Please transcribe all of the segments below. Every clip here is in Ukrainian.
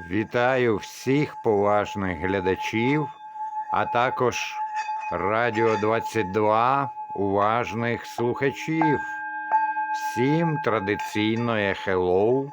Вітаю всіх поважних глядачів, а також Радіо 22 уважних слухачів. Всім традиційне хеллоу.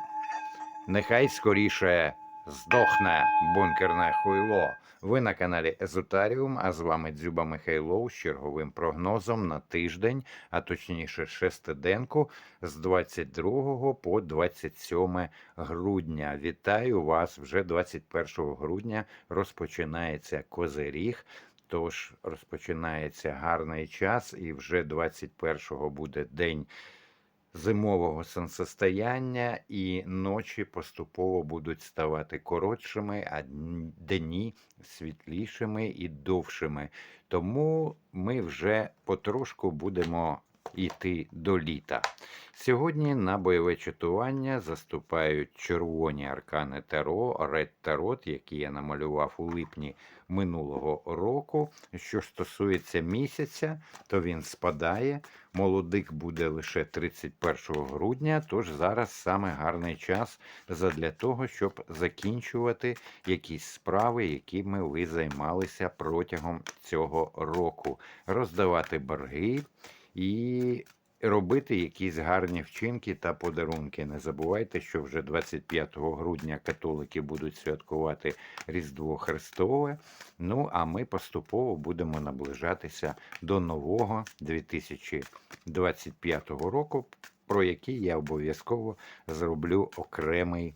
Нехай скоріше здохне бункерне хуйло. Ви на каналі Езотаріум, а з вами Дзюба Михайлов з черговим прогнозом на тиждень, а точніше шестиденку з 22 по 27 грудня. Вітаю вас вже 21 грудня. Розпочинається Козиріг. Тож розпочинається гарний час, і вже 21-го буде день зимового сонцестояння, і ночі поступово будуть ставати коротшими, а дні світлішими і довшими. Тому ми вже потрошку будемо йти до літа. Сьогодні на бойове чатування заступають червоні аркани Таро, Ред Тарот, які я намалював у липні минулого року. Що стосується місяця, то він спадає. Молодик буде лише 31 грудня, тож зараз саме гарний час задля того, щоб закінчувати якісь справи, якими ви займалися протягом цього року, роздавати борги і робити якісь гарні вчинки та подарунки. Не забувайте, що вже 25 грудня католики будуть святкувати Різдво Христове. Ну а ми поступово будемо наближатися до нового 2025 року, про який я обов'язково зроблю окремий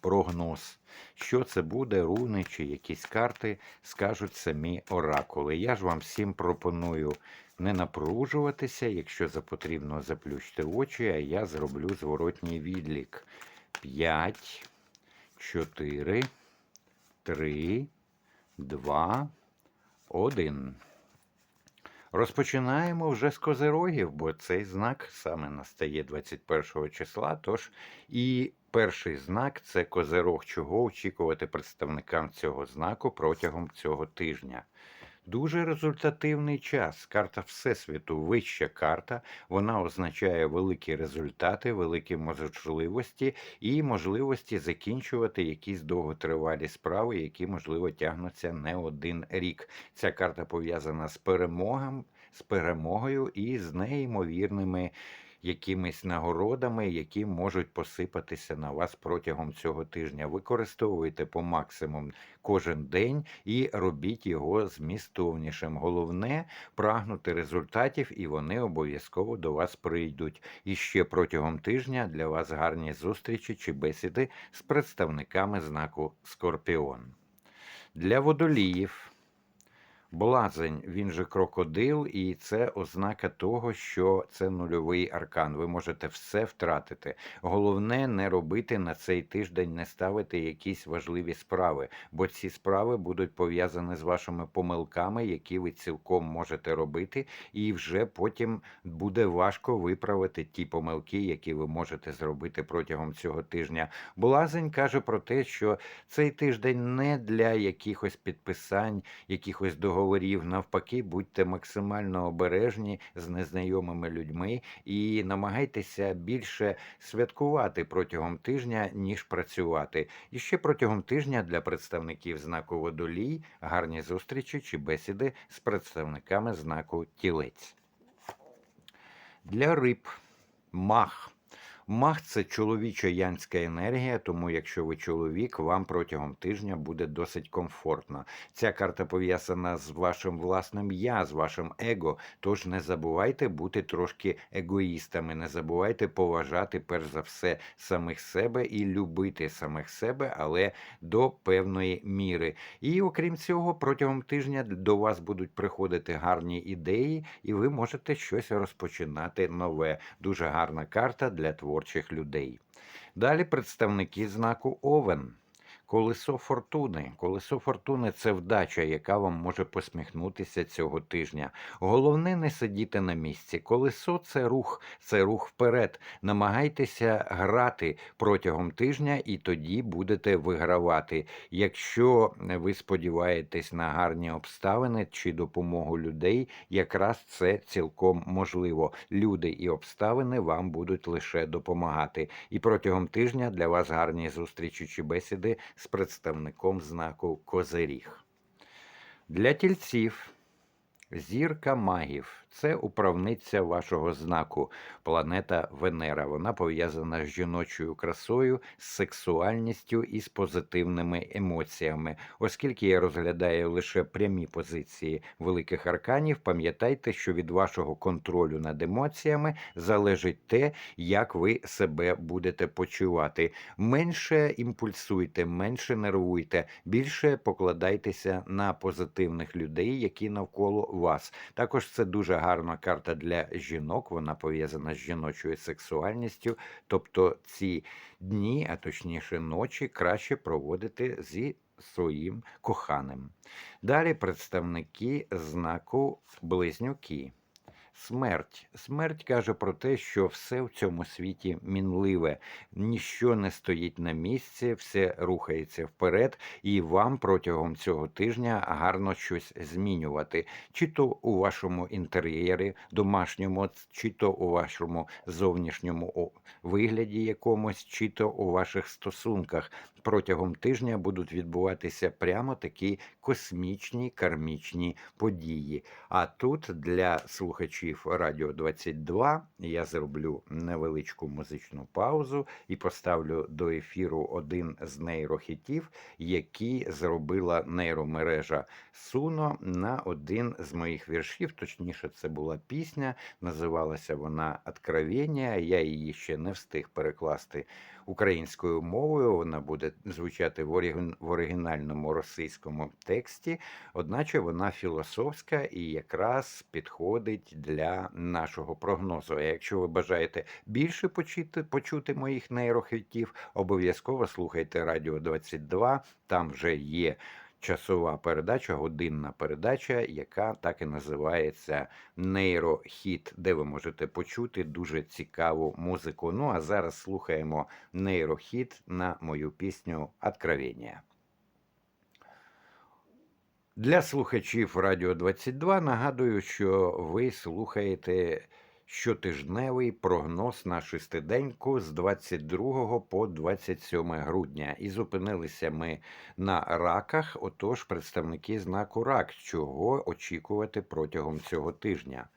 прогноз. Що це буде, руни чи якісь карти, скажуть самі оракули. Я ж вам всім пропоную не напружуватися, якщо за потрібно заплющте очі, а я зроблю зворотній відлік. 5, 4, 3, 2, 1. Розпочинаємо вже з козирогів, бо цей знак саме настає 21 числа. Тож і перший знак це козирог, чого очікувати представникам цього знаку протягом цього тижня. Дуже результативний час. Карта Всесвіту, вища карта. Вона означає великі результати, великі можливості і можливості закінчувати якісь довготривалі справи, які, можливо, тягнуться не один рік. Ця карта пов'язана з перемогом, з перемогою і з неймовірними якимись нагородами, які можуть посипатися на вас протягом цього тижня. Використовуйте по максимум кожен день і робіть його змістовнішим. Головне прагнути результатів, і вони обов'язково до вас прийдуть. І ще протягом тижня для вас гарні зустрічі чи бесіди з представниками знаку Скорпіон. Для водоліїв. Блазень, він же крокодил, і це ознака того, що це нульовий аркан. Ви можете все втратити. Головне не робити на цей тиждень, не ставити якісь важливі справи, бо ці справи будуть пов'язані з вашими помилками, які ви цілком можете робити, і вже потім буде важко виправити ті помилки, які ви можете зробити протягом цього тижня. Блазень каже про те, що цей тиждень не для якихось підписань, якихось договорів. Навпаки, будьте максимально обережні з незнайомими людьми і намагайтеся більше святкувати протягом тижня, ніж працювати. І ще протягом тижня для представників знаку водолій гарні зустрічі чи бесіди з представниками знаку тілець. Для риб мах. Мах це чоловіча янська енергія, тому якщо ви чоловік, вам протягом тижня буде досить комфортно. Ця карта пов'язана з вашим власним я, з вашим его. Тож не забувайте бути трошки егоїстами, не забувайте поважати перш за все самих себе і любити самих себе, але до певної міри. І окрім цього, протягом тижня до вас будуть приходити гарні ідеї, і ви можете щось розпочинати нове. Дуже гарна карта для творчих людей. Далі представники знаку Овен. Колесо фортуни. Колесо фортуни це вдача, яка вам може посміхнутися цього тижня. Головне не сидіти на місці. Колесо це рух, це рух вперед. Намагайтеся грати протягом тижня, і тоді будете вигравати. Якщо ви сподіваєтесь на гарні обставини чи допомогу людей, якраз це цілком можливо. Люди і обставини вам будуть лише допомагати. І протягом тижня для вас гарні зустрічі чи бесіди з представником знаку Козиріг. Для тільців зірка магів це управниця вашого знаку, планета Венера. Вона пов'язана з жіночою красою, з сексуальністю і з позитивними емоціями. Оскільки я розглядаю лише прямі позиції великих арканів, пам'ятайте, що від вашого контролю над емоціями залежить те, як ви себе будете почувати. Менше імпульсуйте, менше нервуйте, більше покладайтеся на позитивних людей, які навколо вас. Також це дуже гарна карта для жінок. Вона пов'язана з жіночою сексуальністю. Тобто ці дні, а точніше ночі, краще проводити зі своїм коханим. Далі представники знаку близнюки. Смерть. Смерть каже про те, що все в цьому світі мінливе, ніщо не стоїть на місці, все рухається вперед, і вам протягом цього тижня гарно щось змінювати, чи то у вашому інтер'єрі домашньому, чи то у вашому зовнішньому вигляді якомусь, чи то у ваших стосунках. Протягом тижня будуть відбуватися прямо такі космічні кармічні події. А тут для слухачів Радіо 22 я зроблю невеличку музичну паузу і поставлю до ефіру один з нейрохітів, які зробила нейромережа Суно на один з моїх віршів. Точніше, це була пісня, називалася вона «Откровення». Я її ще не встиг перекласти українською мовою. Вона буде звучати в оригін- в оригінальному російському тексті, одначе вона філософська і якраз підходить для нашого прогнозу. А якщо ви бажаєте більше почути, почути моїх нейрохитів, обов'язково слухайте Радіо 22, там вже є. Часова передача, годинна передача, яка так і називається Нейрохіт, де ви можете почути дуже цікаву музику. Ну а зараз слухаємо нейрохіт на мою пісню «Откровення». Для слухачів Радіо 22 нагадую, що ви слухаєте щотижневий прогноз на шестиденьку з 22 по 27 грудня. І зупинилися ми на раках. Отож, представники знаку рак, чого очікувати протягом цього тижня.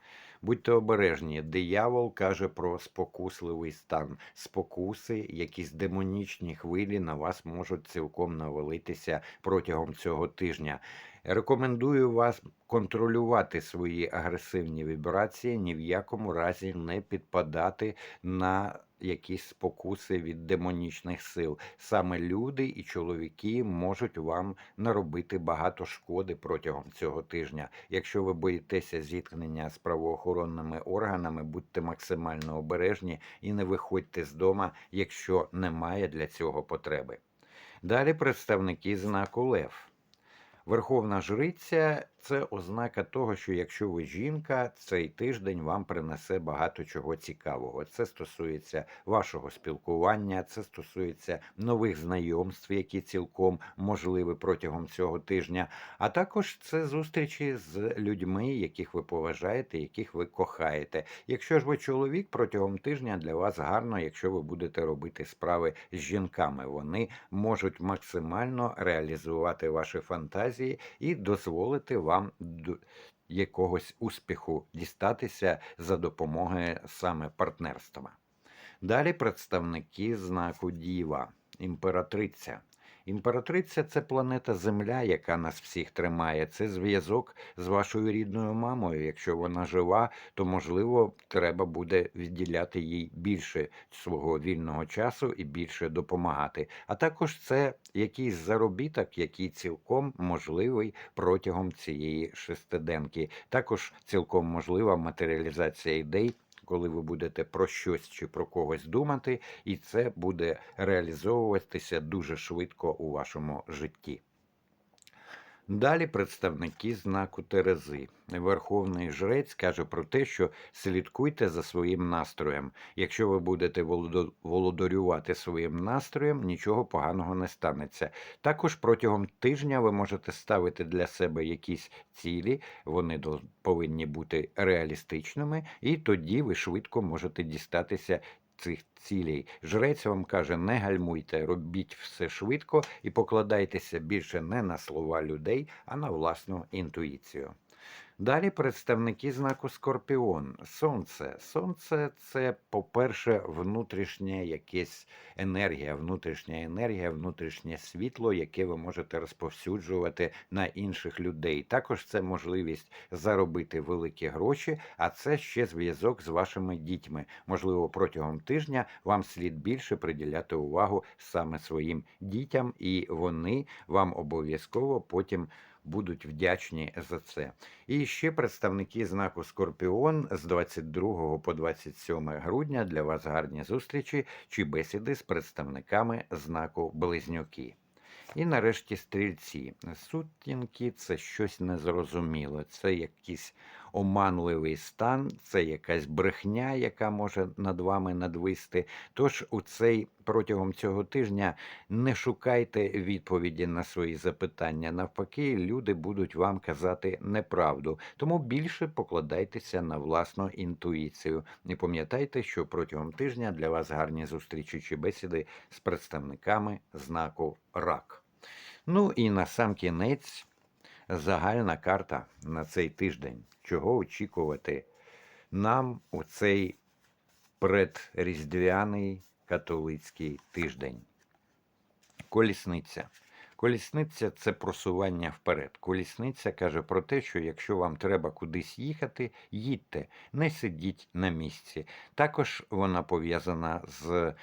Будьте обережні, диявол каже про спокусливий стан, спокуси, якісь демонічні хвилі на вас можуть цілком навалитися протягом цього тижня. Рекомендую вас контролювати свої агресивні вібрації, ні в якому разі не підпадати на якісь спокуси від демонічних сил. Саме люди і чоловіки можуть вам наробити багато шкоди протягом цього тижня. Якщо ви боїтеся зіткнення з правоохоронними органами, будьте максимально обережні і не виходьте з дома, якщо немає для цього потреби. Далі представники знаку Лев. Верховна жриця це ознака того, що якщо ви жінка, цей тиждень вам принесе багато чого цікавого. Це стосується вашого спілкування, це стосується нових знайомств, які цілком можливі протягом цього тижня. А також це зустрічі з людьми, яких ви поважаєте, яких ви кохаєте. Якщо ж ви чоловік, протягом тижня для вас гарно, якщо ви будете робити справи з жінками. Вони можуть максимально реалізувати ваші фантазії і дозволити вам до якогось успіху дістатися за допомогою саме партнерства. Далі представники знаку Діва, імператриця. Імператриця це планета Земля, яка нас всіх тримає. Це зв'язок з вашою рідною мамою. Якщо вона жива, то можливо треба буде відділяти їй більше свого вільного часу і більше допомагати. А також це якийсь заробіток, який цілком можливий протягом цієї шестиденки. Також цілком можлива матеріалізація ідей. Коли ви будете про щось чи про когось думати, і це буде реалізовуватися дуже швидко у вашому житті. Далі представники знаку Терези. Верховний жрець каже про те, що слідкуйте за своїм настроєм. Якщо ви будете володарювати своїм настроєм, нічого поганого не станеться. Також протягом тижня ви можете ставити для себе якісь цілі, вони повинні бути реалістичними, і тоді ви швидко можете дістатися цих цілей. Жрець вам каже: не гальмуйте, робіть все швидко і покладайтеся більше не на слова людей, а на власну інтуїцію. Далі представники знаку Скорпіон. Сонце. Сонце це, по-перше, внутрішня якась енергія, внутрішня енергія, внутрішнє світло, яке ви можете розповсюджувати на інших людей. Також це можливість заробити великі гроші, а це ще зв'язок з вашими дітьми. Можливо, протягом тижня вам слід більше приділяти увагу саме своїм дітям, і вони вам обов'язково потім будуть вдячні за це. І ще представники знаку Скорпіон з 22 по 27 грудня для вас гарні зустрічі чи бесіди з представниками знаку Близнюки. І нарешті стрільці. Сутінки це щось незрозуміле, це якийсь оманливий стан, це якась брехня, яка може над вами надвисти. Тож у цей протягом цього тижня не шукайте відповіді на свої запитання. Навпаки, люди будуть вам казати неправду. Тому більше покладайтеся на власну інтуїцію. І пам'ятайте, що протягом тижня для вас гарні зустрічі чи бесіди з представниками знаку РАК. Ну і на сам кінець загальна карта на цей тиждень. Чого очікувати нам у цей предріздвяний католицький тиждень? Колісниця. Колісниця це просування вперед. Колісниця каже про те, що якщо вам треба кудись їхати, їдьте, не сидіть на місці. Також вона пов'язана з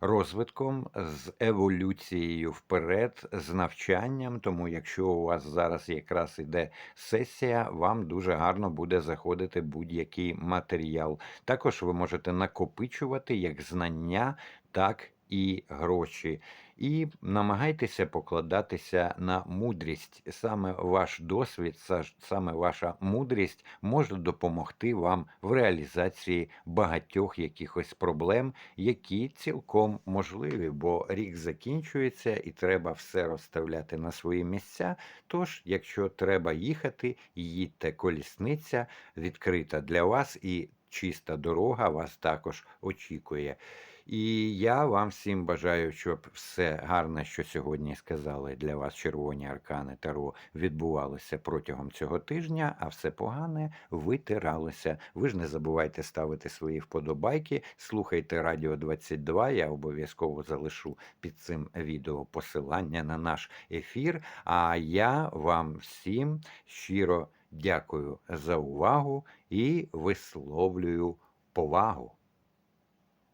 розвитком, з еволюцією вперед, з навчанням. Тому, якщо у вас зараз якраз іде сесія, вам дуже гарно буде заходити будь-який матеріал. Також ви можете накопичувати як знання, так і гроші. І намагайтеся покладатися на мудрість. Саме ваш досвід, саме ваша мудрість може допомогти вам в реалізації багатьох якихось проблем, які цілком можливі, бо рік закінчується і треба все розставляти на свої місця. Тож, якщо треба їхати, їдьте колісниця відкрита для вас і чиста дорога вас також очікує. І я вам всім бажаю, щоб все гарне, що сьогодні сказали для вас червоні аркани Таро, відбувалося протягом цього тижня, а все погане витиралося. Ви ж не забувайте ставити свої вподобайки, слухайте Радіо 22. Я обов'язково залишу під цим відео посилання на наш ефір. А я вам всім щиро дякую за увагу і висловлюю повагу.